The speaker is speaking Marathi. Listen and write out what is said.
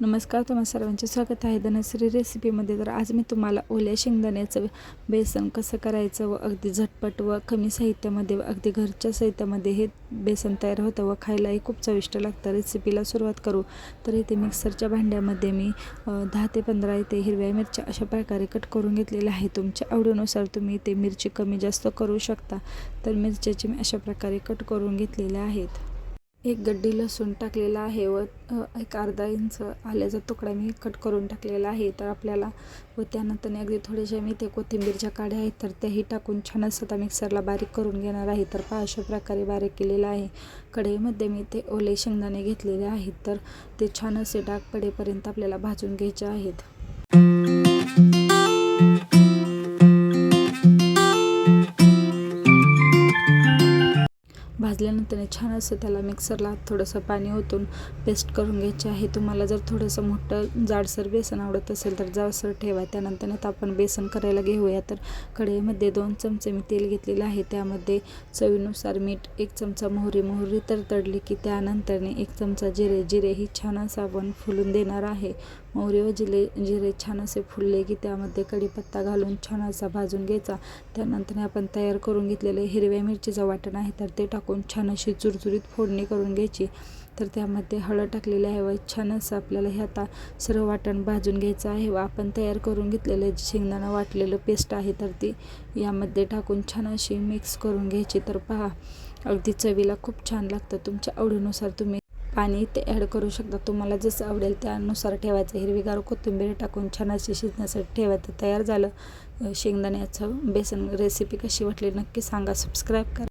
नमस्कार तुम्हा सर्वांचे स्वागत आहे. धनश्री रेसिपीमध्ये तर आज मी तुम्हाला ओल्या शेंगदाण्याचं बेसन कसं करायचं व अगदी झटपट व कमी साहित्यामध्ये व अगदी घरच्या साहित्यामध्ये हे बेसन तयार होतं व खायलाही खूप चविष्ट लागतं. रेसिपीला सुरुवात करू. तर इथे मिक्सरच्या भांड्यामध्ये मी दहा ते पंधरा इथे हिरव्या मिरच्या अशा प्रकारे कट करून घेतलेल्या आहे तुमच्या आवडीनुसार तुम्ही इथे मिरची कमी जास्त करू शकता. तर मिरच्याची मी अशा प्रकारे कट करून घेतलेल्या आहेत. एक गड्डी लसूण टाकलेला आहे व एक अर्धा इंच आल्याचा तुकडा मी कट करून टाकलेला आहे. तर आपल्याला व त्यानंतर अगदी थोड्याशा मी ते कोथिंबीरच्या काड्या आहेत तर त्याही टाकून छान असं आता मिक्सरला बारीक करून घेणार आहे. तर पहा अशा प्रकारे बारीक केलेलं आहे. कढईमध्ये मी ते ओले शेंगदाणे घेतलेले आहेत तर ते छान असे डाग पडेपर्यंत आपल्याला भाजून घ्यायचे आहेत. भाजल्यानंतर छान असं त्याला मिक्सरला थोडंसं पाणी ओतून पेस्ट करून घ्यायचे आहे. तुम्हाला जर थोडंसं मोठं जाडसर बेसन आवडत असेल तर जाडसर ठेवा. त्यानंतर आपण बेसन करायला घेऊया. तर कढईमध्ये दोन चमचे मी तेल घेतलेलं आहे. त्यामध्ये चवीनुसार मीठ एक चमचा मोहरी मोहरी तर तडली की त्यानंतरने एक चमचा जिरे. जिरे ही छान असं आपण फुलून देणार आहे. मोहरी व जिरे जिरे छान असे फुलले की त्यामध्ये कढीपत्ता घालून छान असा भाजून घ्यायचा. त्यानंतर आपण तयार करून घेतलेले हिरव्या मिरचीचं वाटण आहे. तर ते टाकून छान अशी चुरचुरीत फोडणी करून घ्यायची. तर त्यामध्ये हळद टाकलेली आहे व छान असं आपल्याला हे आता सर्व वाटण भाजून घ्यायचं आहे. व आपण तयार करून घेतलेलं शेंगदाणा वाटलेलं पेस्ट आहे तर ती यामध्ये टाकून छान अशी मिक्स करून घ्यायची. तर पहा अगदी चवीला खूप छान लागतं. तुमच्या आवडीनुसार तुम्ही पाणी ते ॲड करू शकता. तुम्हाला जसं आवडेल त्यानुसार ठेवायचं. हिरवीगार कोथिंबीर टाकून छान अशी शिजण्यासाठी ठेवायचं. तयार झालं. शेंगदाण्याचं बेसन रेसिपी कशी वाटली नक्की सांगा. सबस्क्राईब करा.